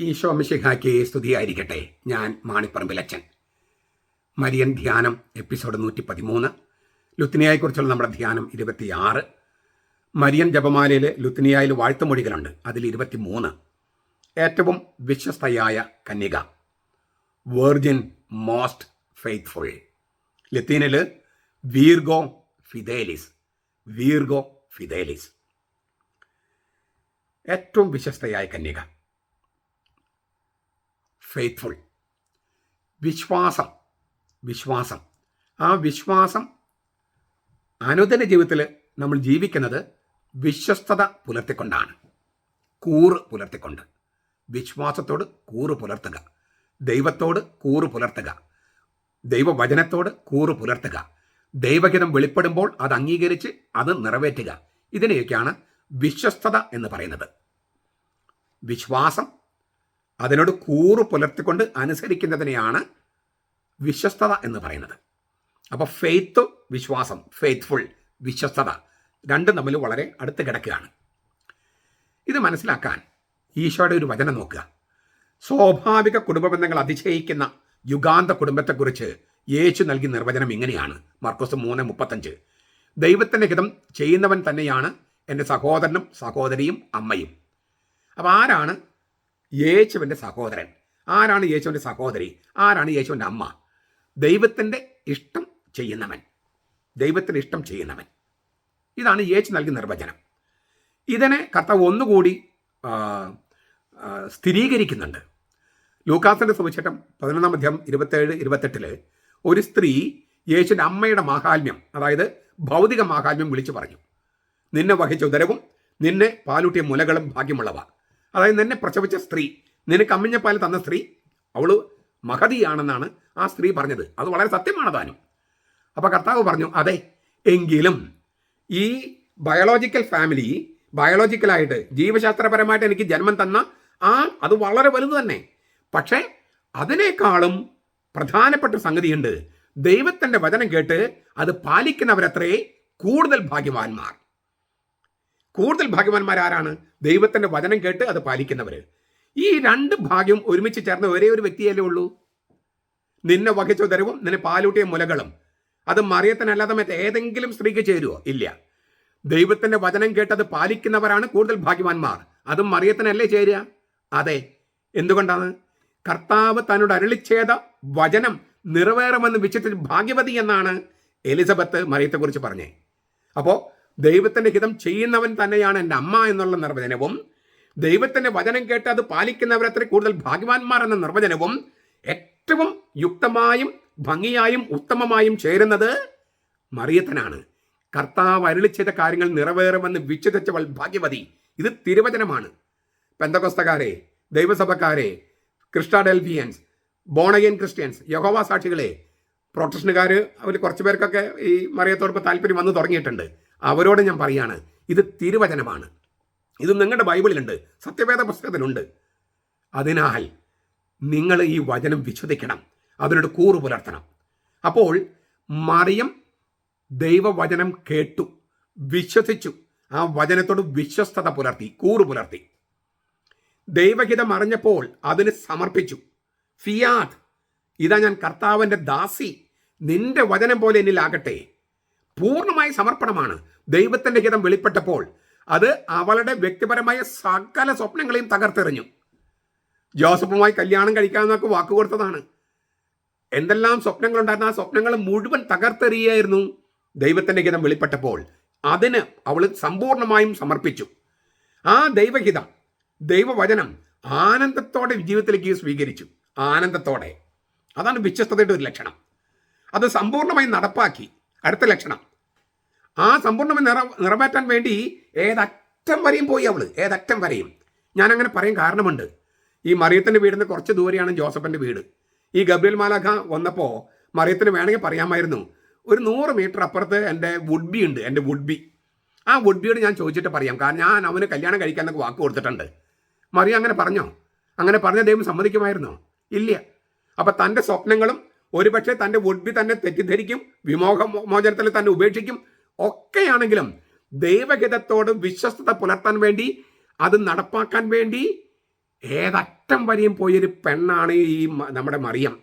ഈശോ മിശിഹായ്ക്ക് സ്തുതിയായിരിക്കട്ടെ. ഞാൻ മാണിപ്പറമ്പിലച്ചൻ മരിയൻ ധ്യാനം എപ്പിസോഡ് നൂറ്റി പതിമൂന്ന് ലുത്തിനിയായെക്കുറിച്ചുള്ള നമ്മുടെ ധ്യാനം ഇരുപത്തിയാറ്. മരിയൻ ജപമാലയിൽ ലുത്തിനിയായിൽ വാഴ്ത്തുമൊഴികളുണ്ട്. അതിൽ ഇരുപത്തി മൂന്ന് ഏറ്റവും വിശ്വസ്തയായ കന്യക. വേർജിൻ മോസ്റ്റ് ഫെയ്ത്ത്ഫുൾ ലത്തീനിൽ വീർഗോ ഫിദേലിസ് വീർഗോ ഫിദേലിസ് ഏറ്റവും വിശ്വസ്തയായ കന്യക. ഫെയ്ത്ത്ഫുൾ വിശ്വാസം വിശ്വാസം. ആ വിശ്വാസം അനുദിന ജീവിതത്തിൽ നമ്മൾ ജീവിക്കുന്നത് വിശ്വസ്തത പുലർത്തിക്കൊണ്ടാണ്. കൂറ് പുലർത്തിക്കൊണ്ട്. വിശ്വാസത്തോട് കൂറ് പുലർത്തുക. ദൈവത്തോട് കൂറ് പുലർത്തുക. ദൈവവചനത്തോട് കൂറ് പുലർത്തുക. ദൈവഹിതം വെളിപ്പെടുമ്പോൾ അത് അംഗീകരിച്ച് അത് നിറവേറ്റുക. ഇതിനെയൊക്കെയാണ് വിശ്വസ്തത എന്ന് പറയുന്നത്. വിശ്വാസം അതിനോട് കൂറ് പുലർത്തിക്കൊണ്ട് അനുസരിക്കുന്നതിനെയാണ് വിശ്വസ്തത എന്ന് പറയുന്നത്. അപ്പോൾ ഫെയ്ത്ത് വിശ്വാസം ഫെയ്ത്ത്ഫുൾ വിശ്വസ്തത രണ്ടും തമ്മിൽ വളരെ അടുത്ത് കിടക്കുകയാണ്. ഇത് മനസ്സിലാക്കാൻ ഈശോയുടെ ഒരു വചനം നോക്കുക. സ്വാഭാവിക കുടുംബ ബന്ധങ്ങൾ അതിശയിക്കുന്ന യുഗാന്ത കുടുംബത്തെക്കുറിച്ച് യേശു നൽകിയ നിർവചനം ഇങ്ങനെയാണ്. മർക്കോസ് മൂന്ന് മുപ്പത്തഞ്ച്. ദൈവത്തിന്റെ ഹിതം ചെയ്യുന്നവൻ തന്നെയാണ് എന്റെ സഹോദരനും സഹോദരിയും അമ്മയും. അപ്പോൾ ആരാണ് യേശുവിന്റെ സഹോദരൻ. ആരാണ് യേശുവിന്റെ സഹോദരി? ആരാണ് യേശുവിന്റെ അമ്മ? ദൈവത്തിന്റെ ഇഷ്ടം ചെയ്യുന്നവൻ. ദൈവത്തിന്റെ ഇഷ്ടം ചെയ്യുന്നവൻ. ഇതാണ് യേശു നൽകിയ നിർവചനം. ഇതിനെ കർത്താവ് ഒന്നുകൂടി സ്ഥിരീകരിക്കുന്നുണ്ട്. ലൂക്കാസിന്റെ സുവിശേഷം പതിനൊന്നാം അധ്യായം ഇരുപത്തേഴ് ഇരുപത്തെട്ടിൽ ഒരു സ്ത്രീ യേശുവിന്റെ അമ്മയുടെ മാഹാത്മ്യം അതായത് ഭൗതിക മാഹാത്മ്യം വിളിച്ചു പറഞ്ഞു. നിന്നെ വഹിച്ച ഉദരവും നിന്നെ പാലൂട്ടിയ മുലകളും ഭാഗ്യമുള്ളവ. അതായത് നിന്നെ പ്രസവിച്ച സ്ത്രീ നിനക്ക് അമ്മിഞ്ഞപ്പാൽ തന്ന സ്ത്രീ അവൾ മഹതിയാണെന്നാണ് ആ സ്ത്രീ പറഞ്ഞത്. അത് വളരെ സത്യമാണ് താനും. അപ്പൊ കർത്താവ് പറഞ്ഞു അതെ എങ്കിലും ഈ ബയോളജിക്കൽ ഫാമിലി ബയോളജിക്കലായിട്ട് ജീവശാസ്ത്രപരമായിട്ട് എനിക്ക് ജന്മം തന്ന ആ അത് വളരെ വലുത് തന്നെ. പക്ഷേ അതിനേക്കാളും പ്രധാനപ്പെട്ട സംഗതിയുണ്ട് ദൈവത്തിന്റെ വചനം കേട്ട് അത് പാലിക്കുന്നവരത്രേ കൂടുതൽ ഭാഗ്യവാന്മാർ. കൂടുതൽ ഭാഗ്യവാന്മാർ ആരാണ് ദൈവത്തിന്റെ വചനം കേട്ട് അത് പാലിക്കുന്നവർ ഈ രണ്ട് ഭാഗ്യം ഒരുമിച്ച് ചേർന്ന ഒരേ ഒരു വ്യക്തിയല്ലേ ഉള്ളൂ? നിന്നെ വഹിച്ച ഉദരവും നിന്നെ പാലൂട്ടിയ മുലകളും. അത് മറിയത്തിനല്ലാതെ മറ്റേ ഏതെങ്കിലും സ്ത്രീക്ക് ചേരുവോ? ഇല്ല. ദൈവത്തിന്റെ വചനം കേട്ടത് പാലിക്കുന്നവരാണ് കൂടുതൽ ഭാഗ്യവാന്മാർ. അതും മറിയത്തിനല്ലേ ചേരുക? അതെ. എന്തുകൊണ്ടാണ്? കർത്താവ് തന്നോട് അരളിച്ചേത വചനം നിറവേറുമെന്ന് വിശ്വസിച്ച് ഭാഗ്യവതി എന്നാണ് എലിസബത്ത് മറിയത്തെക്കുറിച്ച് പറഞ്ഞേ. അപ്പോൾ ദൈവത്തിന്റെ ഹിതം ചെയ്യുന്നവൻ തന്നെയാണ് എന്റെ അമ്മ എന്നുള്ള നിർവചനവും ദൈവത്തിന്റെ വചനം കേട്ട് അത് പാലിക്കുന്നവരത്ര കൂടുതൽ ഭാഗ്യവാന്മാർ എന്ന നിർവചനവും ഏറ്റവും യുക്തമായും ഭംഗിയായും ഉത്തമമായും ചേരുന്നത് മറിയത്തനാണ് കർത്താവ് അരുളി ചെയ്ത കാര്യങ്ങൾ നിറവേറുമെന്ന് വിശ്വസിച്ചവൾ ഭാഗ്യവതി. ഇത് തിരുവചനമാണ്. പെന്തകൊസ്തക്കാരെ ദൈവസഭക്കാരെ ക്രിസ്റ്റാഡൽഫിയൻസ് ബോണഗിയൻ ക്രിസ്ത്യൻസ് യഹോവ സാക്ഷികളെ പ്രൊട്ടക്ഷനുകാർ അവർ കുറച്ച് പേർക്കൊക്കെ ഈ മറിയത്തോടൊപ്പം താല്പര്യം വന്നു തുടങ്ങിയിട്ടുണ്ട്. അവരോട് ഞാൻ പറയാണ് ഇത് തിരുവചനമാണ്. ഇത് നിങ്ങളുടെ ബൈബിളിലുണ്ട് സത്യവേദ പുസ്തകത്തിലുണ്ട്. അതിനാൽ നിങ്ങൾ ഈ വചനം വിശ്വസിക്കണം അതിനോട് കൂറു പുലർത്തണം. അപ്പോൾ മറിയം ദൈവവചനം കേട്ടു വിശ്വസിച്ചു ആ വചനത്തോട് വിശ്വസ്തത പുലർത്തി കൂറു പുലർത്തി. ദൈവഹിതം അറിഞ്ഞപ്പോൾ അതിന് സമർപ്പിച്ചു. ഫിയാദ് ഇതാ ഞാൻ കർത്താവിന്റെ ദാസി നിന്റെ വചനം പോലെ എന്നിലാകട്ടെ. പൂർണമായ സമർപ്പണമാണ്. ദൈവത്തിന്റെ ഹിതം വെളിപ്പെട്ടപ്പോൾ അത് അവളുടെ വ്യക്തിപരമായ സകല സ്വപ്നങ്ങളെയും തകർത്തെറിഞ്ഞു. ജോസഫുമായി കല്യാണം കഴിക്കാമെന്നൊക്കെ വാക്ക് കൊടുത്തതാണ്. എന്തെല്ലാം സ്വപ്നങ്ങളുണ്ടായിരുന്ന? ആ സ്വപ്നങ്ങൾ മുഴുവൻ തകർത്തെറിയായിരുന്നു. ദൈവത്തിന്റെ ഹിതം വെളിപ്പെട്ടപ്പോൾ അതിന് അവൾ സമ്പൂർണമായും സമർപ്പിച്ചു. ആ ദൈവഹിതം ദൈവവചനം ആനന്ദത്തോടെ ജീവിതത്തിലേക്ക് സ്വീകരിച്ചു. ആനന്ദത്തോടെ. അതാണ് വിശ്വസ്തതയുടെ ഒരു ലക്ഷണം. അത് സമ്പൂർണമായി നടപ്പാക്കി. അടുത്ത ലക്ഷണം. ആ സമ്പൂർണ നിറ നിറവേറ്റാൻ വേണ്ടി ഏതറ്റം വരെയും പോയി അവൾ. ഏതറ്റം വരെയും. ഞാൻ അങ്ങനെ പറയും കാരണമുണ്ട്. ഈ മറിയത്തിന്റെ വീടിന് കുറച്ച് ദൂരെയാണ് ജോസഫിന്റെ വീട്. ഈ ഗബ്രിയൽ മാലാഖ വന്നപ്പോൾ മറിയത്തിന് വേണമെങ്കിൽ പറയാമായിരുന്നു ഒരു നൂറ് മീറ്റർ അപ്പുറത്ത് എന്റെ വുഡ്ബി ഉണ്ട് എന്റെ വുഡ്ബി ആ വുഡ്ബിയോട് ഞാൻ ചോദിച്ചിട്ട് പറയാം കാരണം ഞാൻ അവന് കല്യാണം കഴിക്കാൻ എന്നൊക്കെ വാക്ക് കൊടുത്തിട്ടുണ്ട്. മറിയ അങ്ങനെ പറഞ്ഞോ? അങ്ങനെ പറഞ്ഞ ദൈവം സമ്മതിക്കുമായിരുന്നോ? ഇല്ല. അപ്പൊ തന്റെ സ്വപ്നങ്ങളും ഒരുപക്ഷെ തന്റെ വുഡ്ബി തന്നെ തെറ്റിദ്ധരിക്കും വിമോഹ മോചനത്തിൽ തന്നെ ഉപേക്ഷിക്കും ഒക്കെയാണെങ്കിലും ദൈവഹിതത്തോട് വിശ്വസ്തത പുലർത്താൻ വേണ്ടി അത് നടപ്പാക്കാൻ വേണ്ടി ഏതറ്റം വരെയും പോയൊരു പെണ്ണാണ് ഈ നമ്മുടെ മറിയം.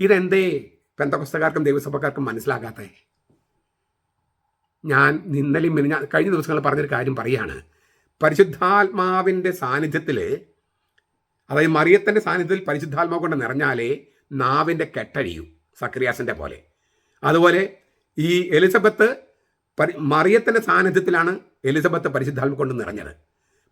ഇതെന്തേ? പെന്തപുസ്തകാർക്കും ദൈവസഭക്കാർക്കും മനസ്സിലാകാത്ത. ഞാൻ ഇന്നലെയും മിനിഞ്ഞ കഴിഞ്ഞ ദിവസങ്ങളിൽ പറഞ്ഞൊരു കാര്യം പറയാണ്. പരിശുദ്ധാത്മാവിന്റെ സാന്നിധ്യത്തിൽ അതായത് മറിയത്തിന്റെ സാന്നിധ്യത്തിൽ പരിശുദ്ധാത്മാവ് കൊണ്ട് നിറഞ്ഞാലേ നാവിന്റെ കെട്ടഴിയും സക്രിയാസിന്റെ പോലെ. അതുപോലെ ഈ എലിസബത്ത് മറിയത്തിന്റെ സാന്നിധ്യത്തിലാണ് എലിസബത്ത് പരിശുദ്ധാത്മ കൊണ്ട് നിറഞ്ഞത്.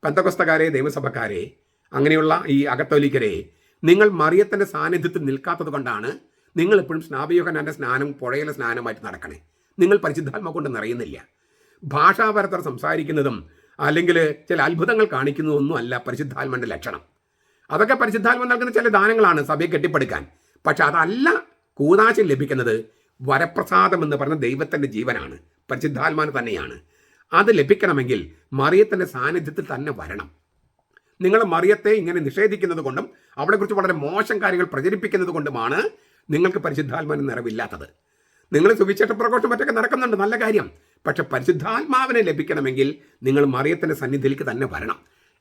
പന്തകൊസ്തക്കാരെ ദൈവസഭക്കാരെ അങ്ങനെയുള്ള ഈ അകത്തോലിക്കരെ നിങ്ങൾ മറിയത്തിന്റെ സാന്നിധ്യത്തിൽ നിൽക്കാത്തത് കൊണ്ടാണ് നിങ്ങൾ എപ്പോഴും സ്നാപയോഹനാന്റെ സ്നാനം പുഴയിലെ സ്നാനമായിട്ട് നടക്കണേ. നിങ്ങൾ പരിശുദ്ധാത്മ കൊണ്ട് നിറയുന്നില്ല. ഭാഷാപരത്തർ സംസാരിക്കുന്നതും അല്ലെങ്കിൽ ചില അത്ഭുതങ്ങൾ കാണിക്കുന്നതൊന്നും അല്ല പരിശുദ്ധാത്മന്റെ ലക്ഷണം. അതൊക്കെ പരിശുദ്ധാത്മ നൽകുന്ന ചില ദാനങ്ങളാണ് സഭയെ കെട്ടിപ്പടുക്കാൻ. പക്ഷെ അതല്ല കൂതാശം ലഭിക്കുന്നത് വരപ്രസാദം എന്ന് പറഞ്ഞ ദൈവത്തിന്റെ ജീവനാണ് പരിശുദ്ധാത്മാന് തന്നെയാണ്. അത് ലഭിക്കണമെങ്കിൽ മറിയത്തിന്റെ സാന്നിധ്യത്തിൽ തന്നെ വരണം. നിങ്ങൾ മറിയത്തെ ഇങ്ങനെ നിഷേധിക്കുന്നത് കൊണ്ടും അവളെക്കുറിച്ച് വളരെ മോശം കാര്യങ്ങൾ പ്രചരിപ്പിക്കുന്നത് കൊണ്ടുമാണ് നിങ്ങൾക്ക് പരിശുദ്ധാത്മാവിന് നിറവില്ലാത്തത്. നിങ്ങൾ സുവിശേഷ പ്രഘോഷം മറ്റൊക്കെ നടക്കുന്നുണ്ട് നല്ല കാര്യം. പക്ഷെ പരിശുദ്ധാത്മാവിനെ ലഭിക്കണമെങ്കിൽ നിങ്ങൾ മറിയത്തിന്റെ സന്നിധിയിലേക്ക് തന്നെ വരണം.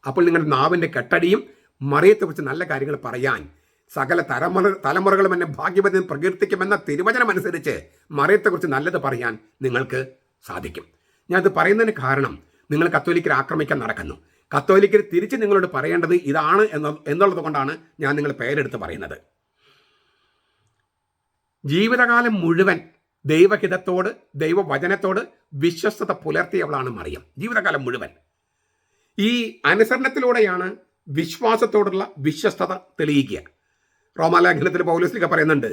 അപ്പോൾ നിങ്ങളുടെ നാവിന്റെ കെട്ടടിയും മറിയത്തെക്കുറിച്ച് നല്ല കാര്യങ്ങൾ പറയാൻ സകല തലമുറ തലമുറകളും എന്നെ ഭാഗ്യവതി പ്രകീർത്തിക്കുമെന്ന തിരുവചനം അനുസരിച്ച് മറിയത്തെക്കുറിച്ച് നല്ലത് പറയാൻ നിങ്ങൾക്ക് സാധിക്കും. ഞാൻ ഞാനത് പറയുന്നതിന് കാരണം നിങ്ങൾ കത്തോലിക്കരെ ആക്രമിക്കാൻ നടക്കുന്നു. കത്തോലിക്കർ തിരിച്ച് നിങ്ങളോട് പറയേണ്ടത് ഇതാണ് എന്ന എന്നുള്ളത് കൊണ്ടാണ് ഞാൻ നിങ്ങൾ പേരെടുത്ത് പറയുന്നത്. ജീവിതകാലം മുഴുവൻ ദൈവഹിതത്തോട് ദൈവവചനത്തോട് വിശ്വസ്തത പുലർത്തിയവളാണ് മറിയം. ജീവിതകാലം മുഴുവൻ. ഈ അനുസരണത്തിലൂടെയാണ് വിശ്വാസത്തോടുള്ള വിശ്വസ്തത തെളിയിക്കുക. റോമാലേഖനത്തിൽ പൗലോസിലൊക്കെ പറയുന്നുണ്ട്.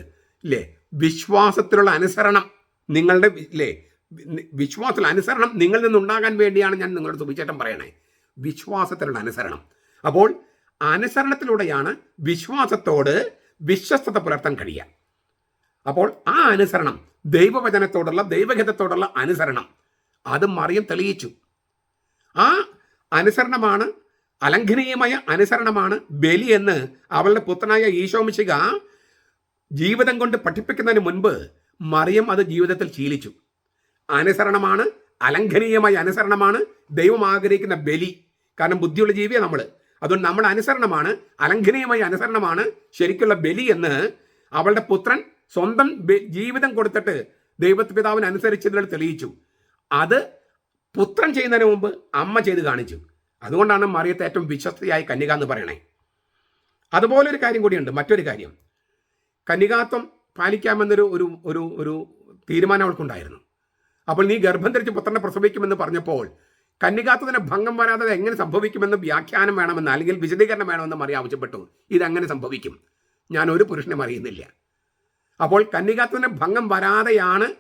ഇല്ലേ? വിശ്വാസത്തിലുള്ള അനുസരണം നിങ്ങളുടെ ഇല്ലേ? വിശ്വാസത്തിൽ അനുസരണം നിങ്ങളിൽ നിന്നുണ്ടാകാൻ വേണ്ടിയാണ് ഞാൻ നിങ്ങളുടെ സുവിശേഷം പറയണേ. വിശ്വാസത്തിലുള്ള അനുസരണം. അപ്പോൾ അനുസരണത്തിലൂടെയാണ് വിശ്വാസത്തോട് വിശ്വസ്തത പുലർത്താൻ കഴിയുക. അപ്പോൾ ആ അനുസരണം ദൈവവചനത്തോടുള്ള ദൈവഹിതത്തോടുള്ള അനുസരണം. അത് മറിയം തെളിയിച്ചു. ആ അനുസരണമാണ് അലംഘനീയമായ അനുസരണമാണ് ബലി എന്ന് അവളുടെ പുത്രനായ ഈശോമിശിക ജീവിതം കൊണ്ട് പഠിപ്പിക്കുന്നതിന് മുൻപ് മറിയം അത് ജീവിതത്തിൽ ശീലിച്ചു. അനുസരണമാണ് അലംഘനീയമായ അനുസരണമാണ് ദൈവം ആഗ്രഹിക്കുന്ന ബലി. കാരണം ബുദ്ധിയുള്ള ജീവിയാണ് നമ്മൾ അതുകൊണ്ട് നമ്മുടെ അനുസരണമാണ് അലംഘനീയമായ അനുസരണമാണ് ശരിക്കുള്ള ബലി എന്ന് അവളുടെ പുത്രൻ സ്വന്തം ജീവിതം കൊടുത്തിട്ട് ദൈവത്ത് പിതാവിന് അനുസരിച്ചതിൽ തെളിയിച്ചു. അത് പുത്രൻ ചെയ്യുന്നതിന് മുമ്പ് അമ്മ ചെയ്ത് കാണിച്ചു. അതുകൊണ്ടാണ് മറിയത്തെ ഏറ്റവും വിശ്വസ്തയായ കന്യക എന്ന് പറയണേ. അതുപോലെ ഒരു കാര്യം കൂടിയുണ്ട്. മറ്റൊരു കാര്യം. കന്യകാത്വം പാലിക്കാമെന്നൊരു ഒരു ഒരു ഒരു തീരുമാനം അവൾക്കുണ്ടായിരുന്നു. അപ്പോൾ നീ ഗർഭം ധരിച്ച് പുത്രനെ പ്രസവിക്കുമെന്ന് പറഞ്ഞപ്പോൾ കന്യകാത്വത്തിന് ഭംഗം വരാതെ എങ്ങനെ സംഭവിക്കുമെന്ന് വ്യാഖ്യാനം വേണമെന്ന് അല്ലെങ്കിൽ വിശദീകരണം വേണമെന്ന് മറിയ ആവശ്യപ്പെട്ടു. ഇതെങ്ങനെ സംഭവിക്കും? ഞാൻ ഒരു പുരുഷനെ അറിയുന്നില്ല അപ്പോൾ കന്യകാത്വത്തിന് ഭംഗം വരാതെയാണ്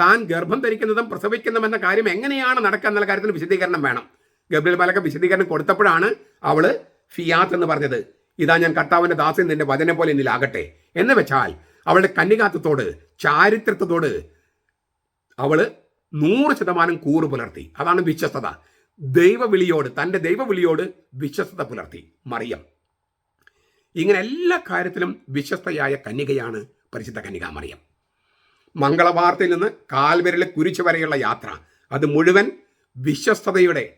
താൻ ഗർഭം ധരിക്കുന്നതും പ്രസവിക്കുന്നതും എന്ന കാര്യം എങ്ങനെയാണ് നടക്കുക എന്നുള്ള കാര്യത്തിന് വിശദീകരണം വേണം. ഗബ്രിയൽ മലക്ക് വിശദീകരണം കൊടുത്തപ്പോഴാണ് അവൾ ഫിയാത്ത് എന്ന് പറഞ്ഞത്. ഇതാ ഞാൻ കർത്താവിന്റെ ദാസൻ നിന്റെ വചനം പോലെ എന്നിലാകട്ടെ എന്ന് വെച്ചാൽ അവളുടെ കന്യകാത്വത്തോട് ചാരിത്രത്തോട് അവൾ നൂറ് ശതമാനം കൂറ് പുലർത്തി. അതാണ് വിശ്വസ്തത. ദൈവവിളിയോട് തന്റെ ദൈവവിളിയോട് വിശ്വസ്തത പുലർത്തി. മറിയം. ഇങ്ങനെ എല്ലാ കാര്യത്തിലും വിശ്വസ്തയായ കന്യകയാണ് പരിശുദ്ധ കന്യക മറിയം. മംഗളവാർത്തയിൽ നിന്ന് കാൽവിരൽ കുരിച്ചു വരെയുള്ള യാത്ര. അത് മുഴുവൻ വിശ്വസ്തതയുടെ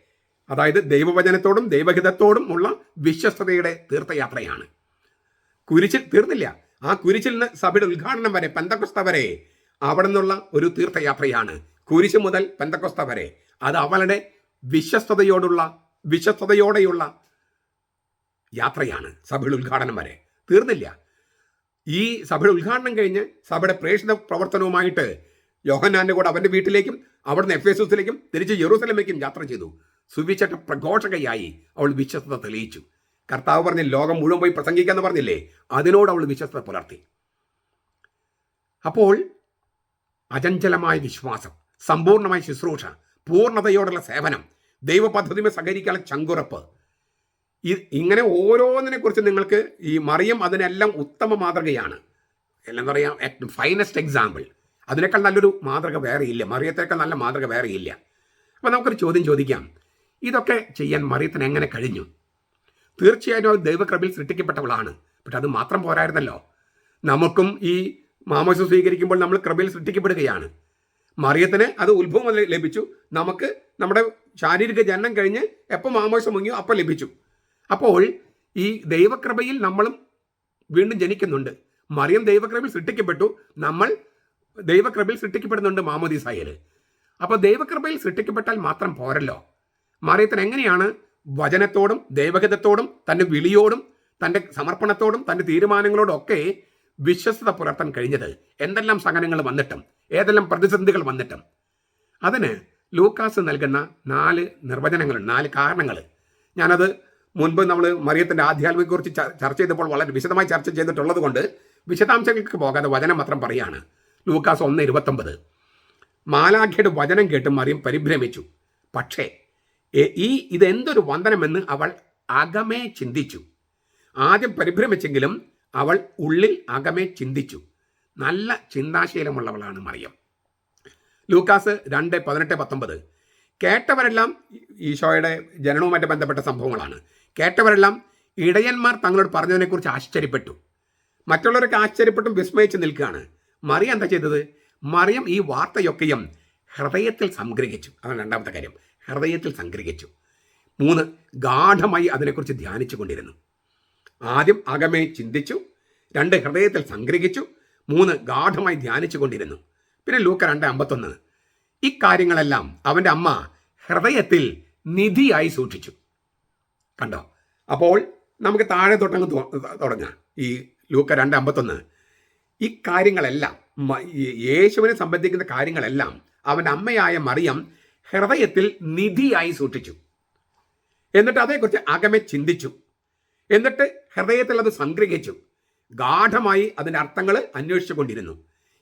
അതായത് ദൈവവചനത്തോടും ദൈവഹിതത്തോടും ഉള്ള വിശ്വസ്തയുടെ തീർത്ഥയാത്രയാണ്. കുരിശിൽ തീർന്നില്ല. ആ കുരിശിൽ നിന്ന് സഭയുടെ ഉദ്ഘാടനം വരെ പെന്തക്കൊസ്ത വരെ അവിടെ നിന്നുള്ള ഒരു തീർത്ഥയാത്രയാണ്. കുരിശ് മുതൽ പെന്തക്കൊസ്ത വരെ. അത് അവളുടെ വിശ്വസ്തയോടുള്ള വിശ്വസ്തയോടെയുള്ള യാത്രയാണ് സഭയുടെ ഉദ്ഘാടനം വരെ. തീർന്നില്ല. ഈ സഭയുടെ ഉദ്ഘാടനം കഴിഞ്ഞ് സഭയുടെ പ്രേക്ഷിത പ്രവർത്തനവുമായിട്ട് യോഹന്നാന്റെ കൂടെ അവന്റെ വീട്ടിലേക്കും അവിടുന്ന് എഫ് എസ് എസിലേക്കും തിരിച്ച് ജെറൂസലമേക്കും യാത്ര ചെയ്തു. സുവിശേഷ പ്രഘോഷകയായി അവൾ വിശ്വസ്തത തെളിയിച്ചു. കർത്താവ് പറഞ്ഞ ലോകം മുഴുവൻ പോയി പ്രസംഗിക്കാന്ന് പറഞ്ഞില്ലേ? അതിനോട് അവൾ വിശ്വസ്തത പുലർത്തി. അപ്പോൾ അചഞ്ചലമായ വിശ്വാസം സമ്പൂർണമായ ശുശ്രൂഷ പൂർണതയോടുള്ള സേവനം ദൈവ പദ്ധതിയുമായി സഹകരിക്കാനുള്ള ചങ്കുറപ്പ് ഇങ്ങനെ ഓരോന്നിനെ കുറിച്ച് നിങ്ങൾക്ക് ഈ മറിയം അതിനെല്ലാം ഉത്തമ മാതൃകയാണ്. എന്താ പറയുക ഫൈനസ്റ്റ് എക്സാമ്പിൾ അതിനേക്കാൾ നല്ലൊരു മാതൃക വേറെയില്ല. മറിയത്തേക്കാൾ നല്ല മാതൃക വേറെയില്ല. അപ്പോൾ നമുക്കൊരു ചോദ്യം ചോദിക്കാം. ഇതൊക്കെ ചെയ്യാൻ മറിയത്തിന് എങ്ങനെ കഴിഞ്ഞു? തീർച്ചയായും അവൾ ദൈവകൃപയിൽ സൃഷ്ടിക്കപ്പെട്ടവളാണ്. പക്ഷെ അത് മാത്രം പോരായിരുന്നല്ലോ. നമുക്കും ഈ മാമോശ സ്വീകരിക്കുമ്പോൾ നമ്മൾ കൃപയിൽ സൃഷ്ടിക്കപ്പെടുകയാണ്. മറിയത്തിന് അത് ഉത്ഭവം ലഭിച്ചു. നമുക്ക് നമ്മുടെ ശാരീരിക ജനനം കഴിഞ്ഞ് എപ്പോൾ മാമോശം മുങ്ങിയോ അപ്പം ലഭിച്ചു. അപ്പോൾ ഈ ദൈവക്രമയിൽ നമ്മളും വീണ്ടും ജനിക്കുന്നുണ്ട്. മറിയം ദൈവകൃപയിൽ സൃഷ്ടിക്കപ്പെട്ടു. നമ്മൾ ദൈവകൃപയിൽ സൃഷ്ടിക്കപ്പെടുന്നുണ്ട് മാമോദീസായിൽ അപ്പോൾ ദൈവകൃപയിൽ സൃഷ്ടിക്കപ്പെട്ടാൽ മാത്രം പോരല്ലോ. മറിയത്തിന് എങ്ങനെയാണ് വചനത്തോടും ദൈവഹിതത്തോടും തന്റെ വിളിയോടും തന്റെ സമർപ്പണത്തോടും തന്റെ തീരുമാനങ്ങളോടും ഒക്കെ വിശ്വസ്തത പുലർത്താൻ കഴിഞ്ഞത്? എന്തെല്ലാം സഹനങ്ങൾ വന്നിട്ടും? ഏതെല്ലാം പ്രതിസന്ധികൾ വന്നിട്ടും? അതിന് ലൂക്കാസ് നൽകുന്ന നാല് നിർവചനങ്ങൾ നാല് കാരണങ്ങൾ. ഞാനത് മുൻപ് നമ്മൾ മറിയത്തിന്റെ ആധ്യാത്മികെക്കുറിച്ച് ചർച്ച ചെയ്തപ്പോൾ വളരെ വിശദമായി ചർച്ച ചെയ്തിട്ടുള്ളത് കൊണ്ട് വിശദാംശങ്ങൾക്ക് പോകാതെ വചനം മാത്രം പറയാണ് ലൂക്കാസ് ഒന്ന് ഇരുപത്തൊമ്പത്. മാലാഖയുടെ വചനം കേട്ട് മറിയം പരിഭ്രമിച്ചു. പക്ഷേ ഈ ഇതെന്തൊരു വന്ദനമെന്ന് അവൾ അകമേ ചിന്തിച്ചു. ആദ്യം പരിഭ്രമിച്ചെങ്കിലും അവൾ ഉള്ളിൽ അകമേ ചിന്തിച്ചു. നല്ല ചിന്താശീലമുള്ളവളാണ് മറിയം. ലൂക്കാസ് രണ്ട് പതിനെട്ട് പത്തൊമ്പത്. കേട്ടവരെല്ലാം ഈശോയുടെ ജനനവുമായിട്ട് ബന്ധപ്പെട്ട സംഭവങ്ങളാണ്. കേട്ടവരെല്ലാം ഇടയന്മാർ തങ്ങളോട് പറഞ്ഞതിനെക്കുറിച്ച് ആശ്ചര്യപ്പെട്ടു. മറ്റുള്ളവരൊക്കെ ആശ്ചര്യപ്പെട്ടും വിസ്മയിച്ച് നിൽക്കുകയാണ്. മറിയം എന്താ ചെയ്തത്? മറിയം ഈ വാർത്തയൊക്കെയും ഹൃദയത്തിൽ സംഗ്രഹിച്ചു. അതാണ് രണ്ടാമത്തെ കാര്യം. ഹൃദയത്തിൽ സംഗ്രഹിച്ചു. മൂന്ന് ഗാഠമായി അതിനെക്കുറിച്ച് ധ്യാനിച്ചു കൊണ്ടിരുന്നു. ആദ്യം അകമേ ചിന്തിച്ചു രണ്ട് ഹൃദയത്തിൽ സംഗ്രഹിച്ചു മൂന്ന് ഗാഠമായി ധ്യാനിച്ചു കൊണ്ടിരുന്നു. പിന്നെ ലൂക്ക രണ്ട് അമ്പത്തൊന്ന്. ഇക്കാര്യങ്ങളെല്ലാം അവന്റെ അമ്മ ഹൃദയത്തിൽ നിധിയായി സൂക്ഷിച്ചു. കണ്ടോ? അപ്പോൾ നമുക്ക് താഴെ തൊട്ടങ്ങ് തുടങ്ങാം. ഈ ലൂക്ക രണ്ട് അമ്പത്തൊന്ന്. ഇക്കാര്യങ്ങളെല്ലാം കാര്യങ്ങളെല്ലാം യേശുവിനെ സംബന്ധിക്കുന്ന കാര്യങ്ങളെല്ലാം അവന്റെ അമ്മയായ മറിയം ഹൃദയത്തിൽ നിധിയായി സൂക്ഷിച്ചു. എന്നിട്ട് അതേക്കുറിച്ച് അകമെ ചിന്തിച്ചു. എന്നിട്ട് ഹൃദയത്തിൽ അത് സംഗ്രഹിച്ചു. ഗാഠമായി അതിന്റെ അർത്ഥങ്ങൾ അന്വേഷിച്ചു കൊണ്ടിരുന്നു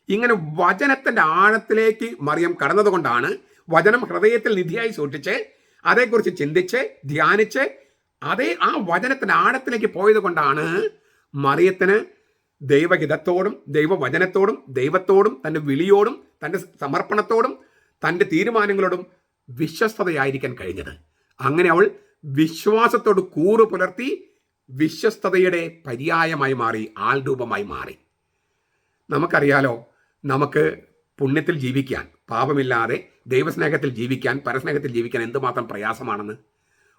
ഇങ്ങനെ വചനത്തിന്റെ ആഴത്തിലേക്ക് മറിയം കടന്നതുകൊണ്ടാണ് വചനം ഹൃദയത്തിൽ നിധിയായി സൂക്ഷിച്ച് അതേക്കുറിച്ച് ചിന്തിച്ച് ധ്യാനിച്ച് അതേ ആ വചനത്തിന്റെ ആഴത്തിലേക്ക് പോയത് കൊണ്ടാണ് മറിയത്തിന് ദൈവഹിതത്തോടും ദൈവവചനത്തോടും ദൈവത്തോടും തന്റെ വിളിയോടും തന്റെ സമർപ്പണത്തോടും തന്റെ തീരുമാനങ്ങളോടും വിശ്വസ്തതയായിരിക്കാൻ കഴിഞ്ഞത്. അങ്ങനെ അവൾ വിശ്വാസത്തോട് കൂറ് പുലർത്തി വിശ്വസ്തതയുടെ പര്യായമായി മാറി ആൾരൂപമായി മാറി. നമുക്കറിയാലോ നമുക്ക് പുണ്യത്തിൽ ജീവിക്കാൻ പാപമില്ലാതെ ദൈവസ്നേഹത്തിൽ ജീവിക്കാൻ പരസ്നേഹത്തിൽ ജീവിക്കാൻ എന്തുമാത്രം പ്രയാസമാണെന്ന്.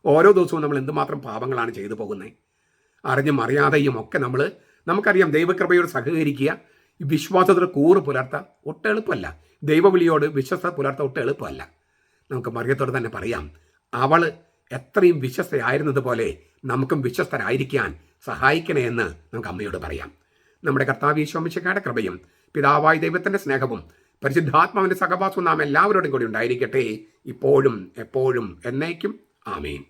ഓരോ ദിവസവും നമ്മൾ എന്തുമാത്രം പാപങ്ങളാണ് ചെയ്തു പോകുന്നത് അറിഞ്ഞും അറിയാതെയും ഒക്കെ നമ്മൾ നമുക്കറിയാം ദൈവകൃപയോട് സഹകരിക്കുക ഈ വിശ്വാസത്തോട് കൂറ് പുലർത്താൻ ഒട്ടും എളുപ്പമല്ല. ദൈവവിളിയോട് വിശ്വസത പുലർത്ത ഒട്ടും എളുപ്പമല്ല. നമുക്ക് മറിയത്തോട് തന്നെ പറയാം അവൾ എത്രയും വിശ്വസ്തയായിരുന്നതുപോലെ നമുക്കും വിശ്വസ്തരായിരിക്കാൻ സഹായിക്കണേ എന്ന് നമുക്ക് അമ്മയോട് പറയാം. നമ്മുടെ കർത്താവ് ഈശോമിശക്കാരുടെ കൃപയും പിതാവായ ദൈവത്തിന്റെ സ്നേഹവും പരിശുദ്ധാത്മാവിന്റെ സഹവാസവും നാം എല്ലാവരോടും കൂടി ഉണ്ടായിരിക്കട്ടെ. ഇപ്പോഴും എപ്പോഴും എന്നേക്കും. ആമേൻ.